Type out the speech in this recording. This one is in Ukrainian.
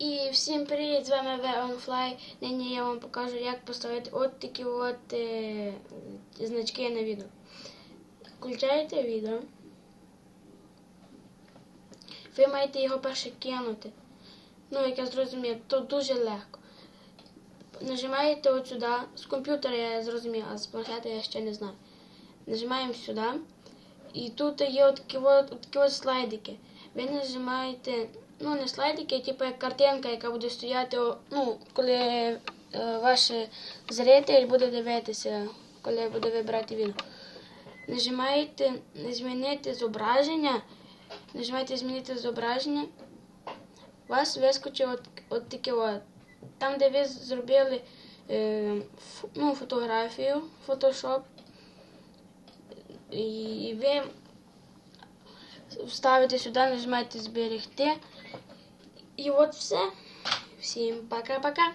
І всім привіт! З вами Veronfly. Нині я вам покажу, як поставити от такі от е, значки на відео. Включаєте відео. Ви маєте його перше кинути. Ну, як я зрозумів, то дуже легко. Нажимаєте от сюди. З комп'ютера я зрозумів, а з планшета я ще не знаю. Нажимаємо сюди. І тут є такі от, от такі от слайдики. Ви нажимаєте, ну не слайдики, а типу як картинка, яка буде стояти, ну, коли е, ваш зритель буде дивитися, коли буде вибирати відео. Нажимаєте змінити зображення. Нажимаєте змінити зображення. У вас вискочить от, от таке от. Там, де ви зробили е, ну, фотографію, фотошоп. І ви ставите сюди, нажимаете зберегти. І от все. Всім пока-пока.